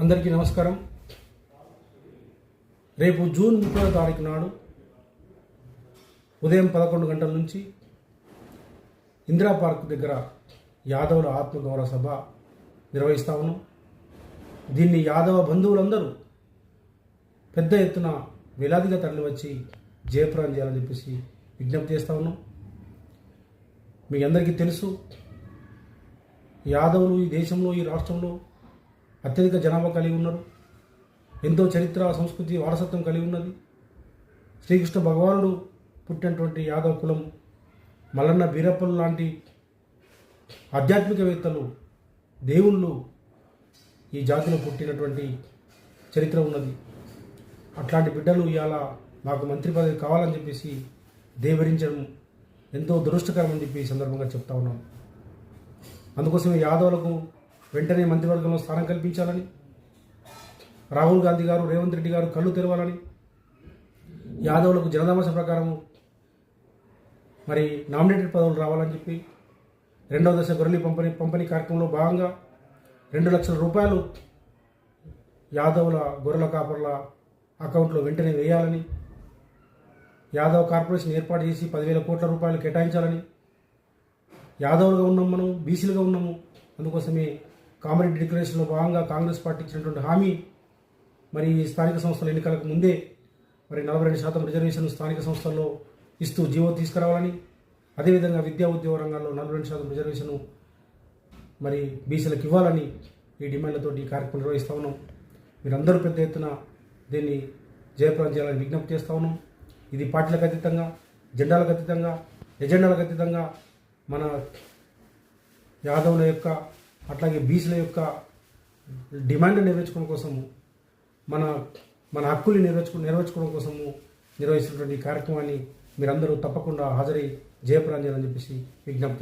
అందరికీ నమస్కారం. రేపు జూన్ ముప్పై తారీఖు నాడు ఉదయం పదకొండు గంటల నుంచి ఇందిరా పార్క్ దగ్గర యాదవుల ఆత్మగౌరవ సభ నిర్వహిస్తా ఉన్నాం. దీన్ని యాదవ బంధువులందరూ పెద్ద ఎత్తున వేలాదిగా తరలివచ్చి జయప్రాణం చేయాలని చెప్పేసి విజ్ఞప్తి చేస్తా ఉన్నాం. మీ అందరికీ తెలుసు యాదవులు ఈ దేశంలో ఈ రాష్ట్రంలో అత్యధిక జనాభా కలిగి ఉన్నారు. ఎంతో చరిత్ర సంస్కృతి వారసత్వం కలిగి ఉన్నది. శ్రీకృష్ణ భగవానుడు పుట్టినటువంటి యాదవ కులం మల్లన్న బీరప్పలు లాంటి ఆధ్యాత్మికవేత్తలు దేవుళ్ళు ఈ జాతిలో పుట్టినటువంటి చరిత్ర ఉన్నది. అట్లాంటి బిడ్డలు ఇవాళ నాకు మంత్రి పదవి కావాలని చెప్పేసి దేవరించడం ఎంతో దురదృష్టకరం అని చెప్పి ఈ సందర్భంగా చెప్తా ఉన్నాను అందుకోసమే యాదవులకు వెంటనే మంత్రివర్గంలో స్థానం కల్పించాలని రాహుల్ గాంధీ గారు రేవంత్ రెడ్డి గారు కళ్ళు తెరవాలని యాదవులకు జనదామస ప్రకారం మరి నామినేటెడ్ పదవులు రావాలని చెప్పి రెండవ దశ గొర్రెలు పంపిణీ పంపిణీ కార్యక్రమంలో భాగంగా రెండు లక్షల రూపాయలు యాదవుల గొర్రెల కాపర్ల అకౌంట్లో వెంటనే వేయాలని యాదవ్ కార్పొరేషన్ ఏర్పాటు చేసి పదివేల కోట్ల రూపాయలు కేటాయించాలని యాదవులుగా ఉన్నాం మనం బీసీలుగా ఉన్నాము అందుకోసమే కామరెడ్డి డిక్లరేషన్లో భాగంగా కాంగ్రెస్ పార్టీ ఇచ్చినటువంటి హామీ మరి స్థానిక సంస్థల ఎన్నికలకు ముందే మరి నలభై రెండు శాతం రిజర్వేషన్ స్థానిక సంస్థల్లో ఇస్తూ జీవో తీసుకురావాలని అదేవిధంగా విద్యా ఉద్యోగ రంగాల్లో నలభై రెండు శాతం రిజర్వేషన్ మరి బీసీలకు ఇవ్వాలని ఈ డిమాండ్లతో ఈ కార్యక్రమం నిర్వహిస్తా ఉన్నాం. మీరందరూ పెద్ద ఎత్తున దీన్ని జయప్రదం చేయాలని విజ్ఞప్తి చేస్తా ఉన్నాం. ఇది పార్టీలకు అతీతంగా జెండాలకు అతీతంగా ఎజెండాలకు అతీతంగా మన యాదవుల యొక్క అట్లాగే బీచ్ల యొక్క డిమాండ్ నెరవేర్చుకోవడం కోసము మన మన హక్కుల్ని నెరవేర్చుకు నెరవేర్చుకోవడం కోసము నిర్వహిస్తున్నటువంటి కార్యక్రమాన్ని మీరందరూ తప్పకుండా హాజరై జయప్రాంజలని చెప్పేసి విజ్ఞప్తి